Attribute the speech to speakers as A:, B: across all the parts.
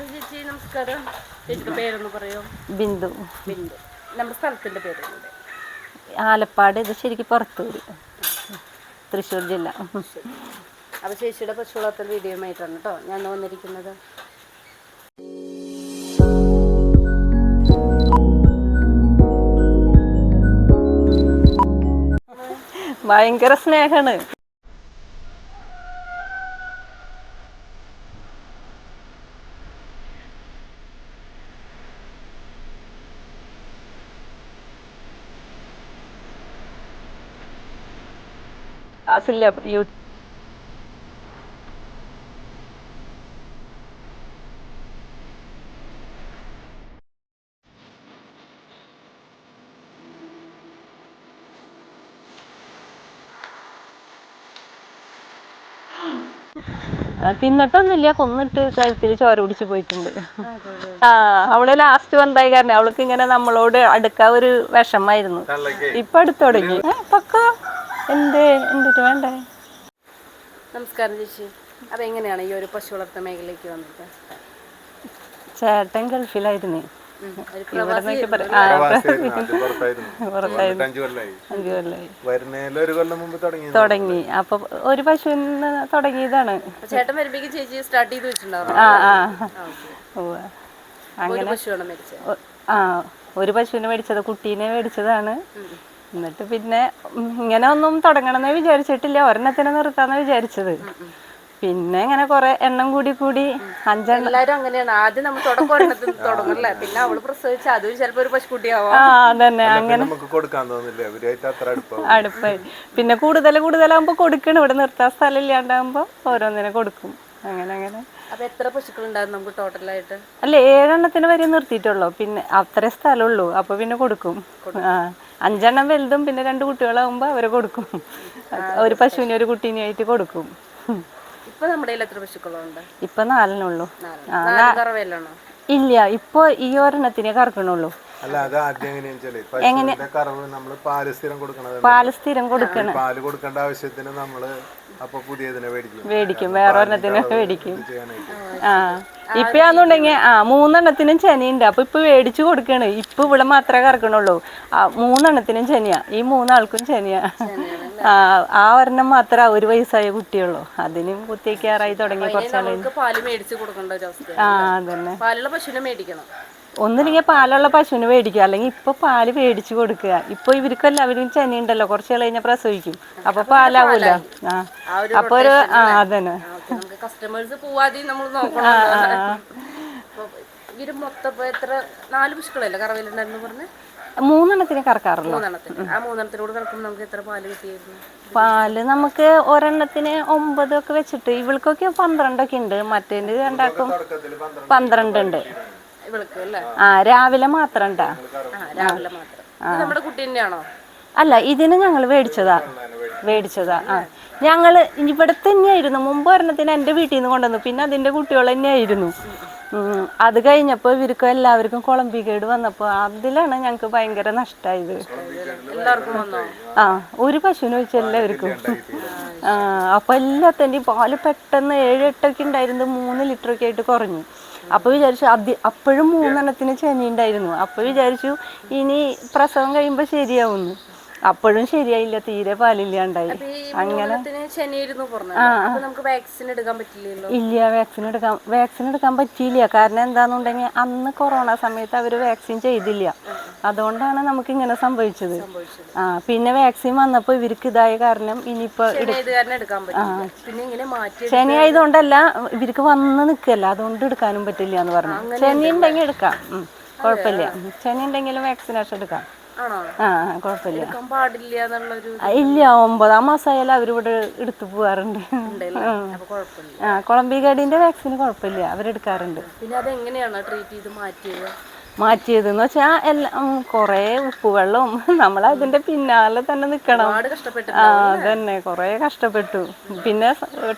A: Hello ചേച്ചി? നമസ്കാരം. ചേച്ചിയുടെ പേരൊന്ന് പറയോ?
B: ബിന്ദു.
A: ബിന്ദു. നമ്മുടെ സ്ഥലത്തിന്റെ പേര്
B: ആലപ്പാട് ഇത് ശരിക്കും പുറത്തൂര്. തൃശ്ശൂർ ജില്ല.
A: അപ്പോൾ ചേച്ചിയുടെ പശു വളർത്തൽ വീഡിയോയുമായിട്ടാണ് കേട്ടോ ഞാൻ വന്നിരിക്കുന്നത്.
B: ഭയങ്കര സ്നേഹമാണ് ക്ലാസ്സില്ല യൂ തിന്നിട്ടൊന്നുമില്ല. കൊന്നിട്ട് കഴുത്തിൽ ചോര പിടിച്ച് പോയിട്ടുണ്ട്. ആ അവൾ ലാസ്റ്റ് വന്നായി കാരണം അവൾക്ക് ഇങ്ങനെ നമ്മളോട് അടുക്കാൻ ഒരു വിഷമായിരുന്നു ഇപ്പൊ അടുത്ത് തുടങ്ങി. പക്ക. എന്തേ? എന്തിട്ട് വേണ്ടേ?
A: നമസ്കാരം ചേച്ചി. അപ്പോൾ എങ്ങനെയാണ് ഈ ഒരു പശു വളർത്ത മേഖലയ്ക്ക് വന്നത്?
B: ചേട്ടൻ ഗൾഫിലായിരുന്നു.
C: തുടങ്ങി
B: തുടങ്ങി. അപ്പൊ ഒരു പശു തുടങ്ങിയതാണ്.
A: ചേട്ടൻ വരുമ്പോഴേക്കും ചേച്ചി സ്റ്റാർട്ട് ചെയ്ത് വെച്ചിട്ടുണ്ടാവും.
B: അങ്ങനെ ആ ഒരു പശുവിനെ മേടിച്ചത് കുട്ടീനെ മേടിച്ചതാണ്. എന്നിട്ട് പിന്നെ ഇങ്ങനെ ഒന്നും തുടങ്ങണമെന്ന് വിചാരിച്ചിട്ടില്ല. ഒരെണ്ണത്തിനെ നിർത്താന്ന് വിചാരിച്ചത്. പിന്നെ ഇങ്ങനെ കുറെ എണ്ണം കൂടി കൂടി അഞ്ചെണ്ണം.
A: എല്ലാരും അങ്ങനെയാണ്. ആദ്യം നമ്മൾ തുടക്കം ഒരെണ്ണത്തിൽ തുടങ്ങല്ലേ പിന്നെ അവൾ പ്രസവിച്ച അതും ചിലപ്പോ ഒരു പശുക്കുട്ടിയാവാം.
B: ആ അതന്നെ. അടുപ്പായി. പിന്നെ കൂടുതൽ കൂടുതലാകുമ്പോ കൊടുക്കണം. ഇവിടെ നിർത്താൻ സ്ഥലം ഇല്ലാണ്ടാകുമ്പോ ഓരോന്നിനെ കൊടുക്കും. അങ്ങനെ അങ്ങനെ.
A: അപ്പൊ എത്ര പശുക്കളുണ്ടായിരുന്നു നമുക്ക് ടോട്ടലായിട്ട്?
B: അല്ല ഏഴെണ്ണത്തിന് വരെ നിർത്തിയിട്ടുള്ളൂ. പിന്നെ അത്രേ സ്ഥലമുള്ളൂ. അപ്പൊ പിന്നെ കൊടുക്കും. ആ. അഞ്ചെണ്ണം വലുതും പിന്നെ രണ്ട് കുട്ടികളാകുമ്പോൾ അവരെ കൊടുക്കും. ഒരു പശുവിനെ ഒരു കുട്ടീനെ ആയിട്ട് കൊടുക്കും.
A: ഇപ്പൊ നമ്മുടെ കയ്യിൽ എത്ര പശുക്കളുണ്ട്?
B: ഇപ്പൊ നാലിനുള്ളൂ
A: നാല്. നാല്
B: ഇല്ല ഇപ്പൊ ഈ ഒരെണ്ണത്തിനെ കറക്കണുള്ളൂ.
C: അല്ല അത് ആദ്യം എങ്ങനെയാ വെച്ചാൽ പശുവിന്റെ കറവ് നമ്മൾ പാൽ സ്ഥിരം കൊടുക്കണത്
B: പാൽ സ്ഥിരം കൊടുക്കണം.
C: പാൽ കൊടുക്കേണ്ട ആവശ്യത്തിന് നമ്മൾ അപ്പൊ പുതിയതിനെ മേടിക്കും.
B: മേടിക്കും വേറെ ഒരെണ്ണത്തിന് മേടിക്കും. ആ ഇപ്പയാന്നുണ്ടെങ്കിൽ ആ മൂന്നെണ്ണത്തിനും ചെനയുണ്ട് അപ്പൊ ഇപ്പൊ മേടിച്ചു കൊടുക്കാണ്. ഇപ്പൊ ഇവിടെ മാത്രമേ കറക്കണുള്ളൂ. ആ മൂന്നെണ്ണത്തിനും ചെനയാ ഈ മൂന്നാൾക്കും ചെനയാ ആ ആ ഒരെണ്ണം മാത്രമേ ഒരു വയസ്സായ കുട്ടിയുള്ളൂ. അതിനും കുത്തിയേക്കാറായി തുടങ്ങി
A: കുറച്ചാളും.
B: ആ അതന്നെ.
A: പാലുള്ള പശുവിനെ മേടിക്കണം.
B: ഒന്നില്ലെങ്കിൽ പാലുള്ള പശുവിന് മേടിക്കുക. അല്ലെങ്കിൽ ഇപ്പൊ പാൽ മേടിച്ചു കൊടുക്കുക. ഇപ്പൊ ഇവർക്ക് എല്ലാവരും ചെനയുണ്ടല്ലോ കുറച്ച് കഴിഞ്ഞാൽ പ്രസവിക്കും. അപ്പൊ പാലാവൂല. ആ. അപ്പൊ ഒരു ആ അതന്നെ.
A: നമുക്ക് കസ്റ്റമേഴ്സ് പോവാതെ നമ്മൾ നോക്കണം. അപ്പൊ ഇവർ മൊത്തം ഇപ്പൊ എത്ര? നാല് പശുക്കളല്ലേ കറവയിലുണ്ടായിരുന്നു പറഞ്ഞ്?
B: മൂന്നെണ്ണത്തിന് കറക്കാറുള്ളൂ.
A: മൂന്നെണ്ണത്തിന്. ആ നമുക്ക് എത്ര
B: പാൽ നമുക്ക് ഒരെണ്ണത്തിന് ഒമ്പതൊക്കെ വെച്ചിട്ട് ഇവൾക്കൊക്കെ പന്ത്രണ്ടൊക്കെ ഉണ്ട്. മറ്റേത് രണ്ടാക്കും
C: പന്ത്രണ്ട്
B: ഉണ്ട്. ആ രാവിലെ മാത്രം ഉണ്ടാ
A: രാവിലെ മാത്രം. നമ്മുടെ കുട്ടി തന്നെയാണോ?
B: അല്ല ഇതിന് ഞങ്ങൾ മേടിച്ചതാ മേടിച്ചതാ ആ. ഞങ്ങൾ ഇവിടെ തന്നെയായിരുന്നു മുമ്പ് ഒരെണ്ണത്തിന് എന്റെ വീട്ടിൽ നിന്ന് കൊണ്ടുവന്നു. പിന്നെ അതിന്റെ കുട്ടികൾ തന്നെയായിരുന്നു. അത് കഴിഞ്ഞപ്പോൾ ഇവർക്കും എല്ലാവർക്കും കുളമ്പി കേട് വന്നപ്പോൾ അതിലാണ് ഞങ്ങൾക്ക് ഭയങ്കര നഷ്ടമായത്
A: വന്നോ?
B: ആ ഒരു പശുവിനെ വെച്ച് എല്ലാവർക്കും. ആ അപ്പൊ എല്ലാത്തിന്റെയും പാൽ പെട്ടെന്ന് ഏഴ് എട്ടൊക്കെ ഉണ്ടായിരുന്നു മൂന്ന് ലിറ്റർ ഒക്കെ ആയിട്ട് കുറഞ്ഞു. അപ്പൊ വിചാരിച്ചു അതി അപ്പോഴും മൂന്നെണ്ണത്തിന് ചെനിയുണ്ടായിരുന്നു അപ്പൊ വിചാരിച്ചു ഇനി പ്രസവം കഴിയുമ്പോൾ ശരിയാവുന്നു. അപ്പോഴും ശരിയായില്ല തീരെ പാലില്ലാണ്ടായി.
A: ഉണ്ടായി അങ്ങനെ
B: ഇല്ല വാക്സിൻ എടുക്കാൻ വാക്സിൻ എടുക്കാൻ പറ്റിയില്ല. കാരണം എന്താണെന്നുണ്ടെങ്കിൽ അന്ന് കൊറോണ സമയത്ത് അവർ വാക്സിൻ ചെയ്തില്ല. അതുകൊണ്ടാണ് നമുക്ക് ഇങ്ങനെ സംഭവിച്ചത്. ആ പിന്നെ വാക്സിൻ വന്നപ്പോൾ ഇവർക്ക് ഇതായ കാരണം ഇനിയിപ്പോ
A: ശനി
B: ആയതുകൊണ്ടല്ല ഇവർക്ക് വന്ന് നിൽക്കല്ല അതുകൊണ്ട് എടുക്കാനും പറ്റില്ല എന്ന് പറഞ്ഞു. ശനി ഉണ്ടെങ്കിൽ എടുക്കാം. കുഴപ്പമില്ല. ശനി ഉണ്ടെങ്കിലും വാക്സിനേഷൻ എടുക്കാം. ആ കുഴപ്പമില്ല. ഇല്ല ഒമ്പതാം മാസമായാലും അവരിവിടെ എടുത്തു പോവാറുണ്ട്. ആ. കൊളംബിഗാഡിന്റെ വാക്സിന് കുഴപ്പമില്ല അവരെടുക്കാറുണ്ട്.
A: പിന്നെ അതെങ്ങനെയാണ് ട്രീറ്റ് ചെയ്ത് മാറ്റിയത്?
B: മാറ്റിയതെന്ന് വെച്ചാൽ എല്ലാം കുറേ ഉപ്പുവെള്ളവും നമ്മൾ അതിന്റെ പിന്നാലെ തന്നെ
A: നിക്കണം.
B: ആ അതന്നെ കുറേ കഷ്ടപ്പെട്ടു. പിന്നെ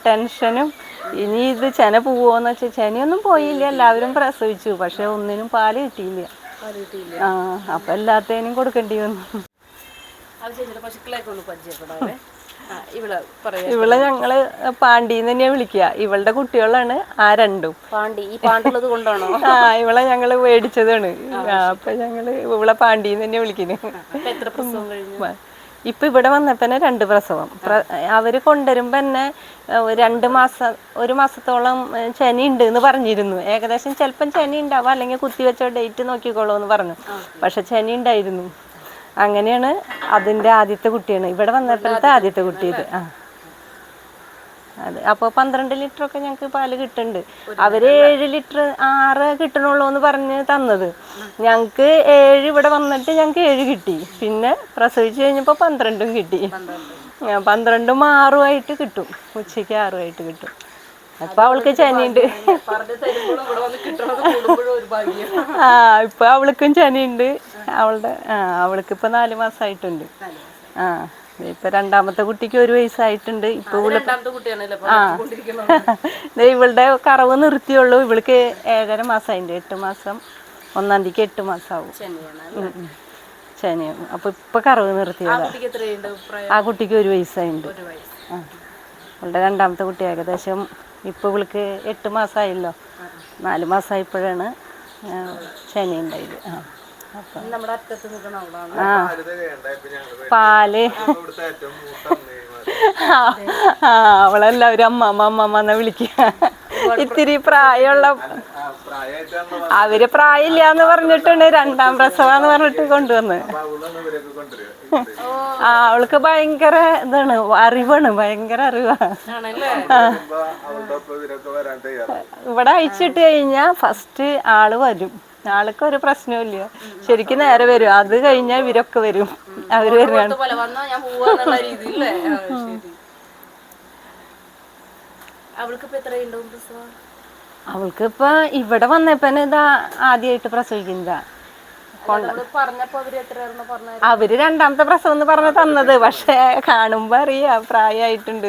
B: ടെൻഷനും ഇനി ഇത് ചെന പോവോന്ന് വെച്ചാൽ ചെനയൊന്നും പോയില്ല എല്ലാവരും പ്രസവിച്ചു. പക്ഷെ ഒന്നിനും പാൽ കിട്ടിയില്ല. ആ അപ്പൊ എല്ലാത്തേനും കൊടുക്കേണ്ടി വന്നു. ഇവൾ ഞങ്ങൾ പാണ്ടിന്ന് തന്നെയാ വിളിക്കുക. ഇവളുടെ കുട്ടികളാണ് ആ രണ്ടും.
A: പാണ്ടി ഈ പാണ്ടുള്ളത് കൊണ്ടാണോ?
B: ആ ഇവളെ ഞങ്ങൾ മേടിച്ചതാണ്. അപ്പൊ ഞങ്ങൾ ഇവളെ പാണ്ടിന്ന് തന്നെയാ വിളിക്കുന്നത്.
A: എത്ര പ്രസവം കഴിഞ്ഞു?
B: ഇപ്പൊ ഇവിടെ വന്നപ്പന്നെ രണ്ട് പ്രസവം. അവർ അവർ കൊണ്ടുവരുമ്പോ തന്നെ രണ്ട് മാസം ഒരു മാസത്തോളം ചെനി ഉണ്ട് എന്ന് പറഞ്ഞിരുന്നു. ഏകദേശം ചിലപ്പം ചെനി ഉണ്ടാവും അല്ലെങ്കിൽ കുത്തിവെച്ച ഡേറ്റ് നോക്കിക്കോളൂ എന്ന് പറഞ്ഞു. പക്ഷെ ചെനി ഉണ്ടായിരുന്നു. അങ്ങനെയാണ് അതിന്റെ ആദ്യത്തെ കുട്ടിയാണ്. ഇവിടെ വന്നപ്പോഴത്തെ ആദ്യത്തെ കുട്ടി ഇത് ആ. അതെ. അപ്പോൾ പന്ത്രണ്ട് ലിറ്റർ ഒക്കെ ഞങ്ങൾക്ക് പാൽ കിട്ടുന്നുണ്ട് അവർ ഏഴ് ലിറ്റർ ആറ് കിട്ടണുള്ളൂ എന്ന് പറഞ്ഞ് തന്നത്. ഞങ്ങൾക്ക് ഏഴ് ഇവിടെ വന്നിട്ട് ഞങ്ങക്ക് ഏഴ് കിട്ടി. പിന്നെ പ്രസവിച്ച് കഴിഞ്ഞപ്പോൾ പന്ത്രണ്ടും കിട്ടി. പന്ത്രണ്ടും. ആറും ആയിട്ട് കിട്ടും. ഉച്ചയ്ക്ക് ആറും ആയിട്ട് കിട്ടും. അപ്പൊ അവൾക്ക് ചനിയുണ്ട് ആ ഇപ്പൊ അവൾക്കും ചനിയുണ്ട് അവളുടെ ആ അവൾക്ക് ഇപ്പൊ നാല് മാസമായിട്ടുണ്ട് ആ. ഇപ്പൊ രണ്ടാമത്തെ കുട്ടിക്ക് ഒരു വയസ്സായിട്ടുണ്ട്. ഇപ്പൊ ആ. ഇവളുടെ കറവ് നിർത്തിയുള്ളൂ. ഇവൾക്ക് ഏഴര മാസമായിട്ടുണ്ട് എട്ട് മാസം. ഒന്നാം തീയതിക്ക് എട്ട് മാസമാവും ശനിയാവും അപ്പൊ ഇപ്പൊ കറവ് നിർത്തിയതാ. ആ കുട്ടിക്ക് ഒരു വയസ്സായിട്ടുണ്ട് അവളുടെ രണ്ടാമത്തെ കുട്ടി ഏകദേശം ഇപ്പൊ ഇവൾക്ക് എട്ട് മാസമായല്ലോ നാല് മാസമായപ്പോഴാണ് ശനി ഉണ്ടായത്. ആ.
C: പാൽ തികയണ്ട ഇപ്പൊ ഞങ്ങൾ പാൽ ഏറ്റവും മൂത്ത അമ്മയുമാര്.
B: ആ അവളെല്ലാവരും അമ്മമ്മ അമ്മമ്മ എന്നാ വിളിക്ക. ഇത്തിരി പ്രായമുള്ള അവർ പ്രായമില്ല എന്ന് പറഞ്ഞിട്ടുണ്ട്. രണ്ടാം പ്രസവാന്ന് പറഞ്ഞിട്ട് കൊണ്ടുവന്ന്. ആ അവൾക്ക് ഭയങ്കര ഇതാണ്. അറിവാണ് ഭയങ്കര
C: അറിവാണ്
B: ഇവിടെ അയച്ചിട്ട് കഴിഞ്ഞാ ഫസ്റ്റ് ആൾ വരും. ആൾക്ക് ഒരു പ്രശ്നമില്ല ശരിക്കും നേരെ വരും. അത് കഴിഞ്ഞാൽ ഇവരൊക്കെ വരും.
A: അവർ രീതിയില്ലേ അവൾക്ക് ഇപ്പൊ
B: ഇവിടെ വന്നപ്പന ഇതാ ആദ്യമായിട്ട് പ്രസവിക്കുന്നതാ. അവർ രണ്ടാമത്തെ പ്രസവം എന്ന് പറഞ്ഞ തന്നത്. പക്ഷെ കാണുമ്പോ അറിയാ പ്രായമായിട്ടുണ്ട്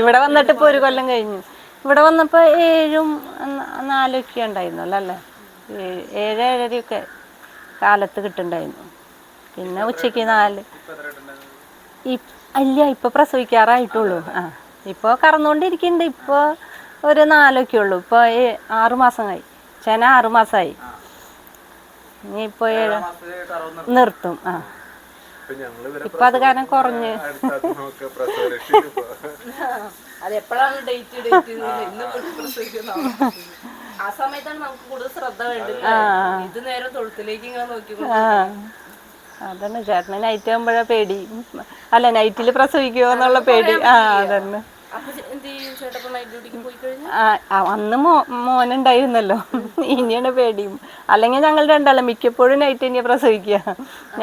B: ഇവിടെ വന്നിട്ട് ഇപ്പൊ ഒരു കൊല്ലം കഴിഞ്ഞു. ഇവിടെ വന്നപ്പോ ഏഴും നാലൊക്കെ ഉണ്ടായിരുന്നല്ലോ അല്ലേ? ഏഴ് ഏഴ് ഏഴരയൊക്കെ കാലത്ത് കിട്ടുണ്ടായിരുന്നു പിന്നെ ഉച്ചയ്ക്ക് നാല്. അല്ല ഇപ്പൊ പ്രസവിക്കാറായിട്ടുള്ളൂ. ആ ഇപ്പൊ കറന്നുകൊണ്ടിരിക്കുന്നുണ്ട് ഇപ്പൊ ഒരു നാലൊക്കെ ഉള്ളൂ. ഇപ്പൊ ആറു മാസമായി ചെന ആറു മാസമായി. ഇനിയിപ്പോ ഏഴ് നിർത്തും. ആ.
C: ഇപ്പൊ
B: അത് കാരണം കുറഞ്ഞ്.
A: അതെപ്പോഴാണ് ഡേറ്റ്? ഡേറ്റ് ഇന്ന് പ്രസവിക്കുന്ന ആ സമയത്താണ് നമുക്ക് കൂടുതൽ ശ്രദ്ധ വേണ്ടത്. ഇത് നേരം തൊഴുത്തിലേക്ക് ഇങ്ങനെ നോക്കിക്കൊണ്ട്
B: അതന്നെ ചേട്ടന് നൈറ്റ് ആകുമ്പോഴാ പേടി. അല്ല നൈറ്റിൽ പ്രസവിക്കുമോ എന്നുള്ള പേടി. ആ അതന്നെ. അന്ന് മോ മോനുണ്ടായിരുന്നല്ലോ. ഇനിയാണ് പേടിയും. അല്ലെങ്കിൽ ഞങ്ങൾ രണ്ടാളും മിക്കപ്പോഴും നൈറ്റ് ഇനി പ്രസവിക്കുക.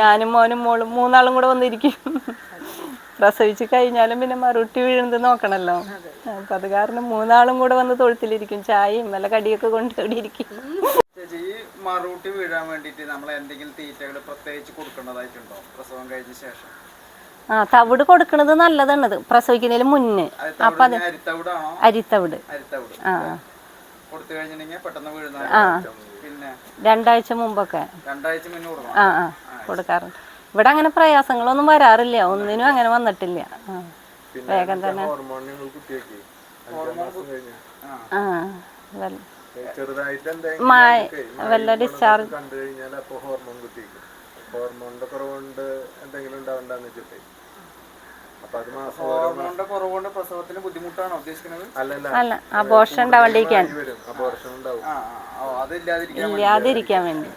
B: ഞാനും മോനും മോളും മൂന്നാളും കൂടെ വന്നിരിക്കും. പ്രസവിച്ച് കഴിഞ്ഞാലും പിന്നെ മറുട്ടി വീഴുന്നത് നോക്കണല്ലോ. അപ്പൊ അത് കാരണം മൂന്നാളും കൂടെ വന്ന് തൊഴുത്തിലിരിക്കും ചായയും നല്ല കടിയൊക്കെ കൊണ്ട് ഇവിടെ ഇരിക്കും.
D: ചേച്ചി ഈ മറൂട്ടി വീഴാൻ വേണ്ടിയിട്ട് നമ്മൾ എന്തെങ്കിലും തീറ്റകൾ പ്രത്യേകിച്ച് കൊടുക്കേണ്ടതായിട്ടുണ്ടോ? പ്രസവം കഴിഞ്ഞ ശേഷം?
B: ആ തവിട് കൊടുക്കണത് നല്ലതാണ് പ്രസവിക്കുന്നതിന് മുന്നേ.
D: അത് ഇങ്ങനെ അരിത്തവിടാണോ?
B: അരിത്തവിട്. ആ.
D: കൊടുത്തു പിന്നെ?
B: രണ്ടാഴ്ച മുമ്പൊക്കെ.
D: രണ്ടാഴ്ച മുന്നേ കൊടുക്കണം.
B: ആ ആ. കൊടുക്കാറുണ്ട്. ഇവിടെ അങ്ങനെ പ്രയാസങ്ങളൊന്നും വരാറില്ല. ഒന്നിനും അങ്ങനെ വന്നിട്ടില്ല. വേഗം തന്നെ.
D: ആ.
B: വല്ല-
C: ചെറുതായിട്ട്
B: മായ-
C: എന്തെങ്കിലും ഹോർമോണിന്റെ ഉണ്ടാവണ്ടെന്ന് വെച്ചിട്ട്.
B: അല്ല അബോർഷൻ ഉണ്ടാവാണ്ടിരിക്കാൻ
C: ഇല്ലാതിരിക്കാൻ വരും അപ്പൊ വർഷം ഉണ്ടാവും
D: ആ ആ ഓ അതില്ലാതിരിക്കാൻ വേണ്ടി
B: ഇല്ലാതിരിക്കാൻ വേണ്ടി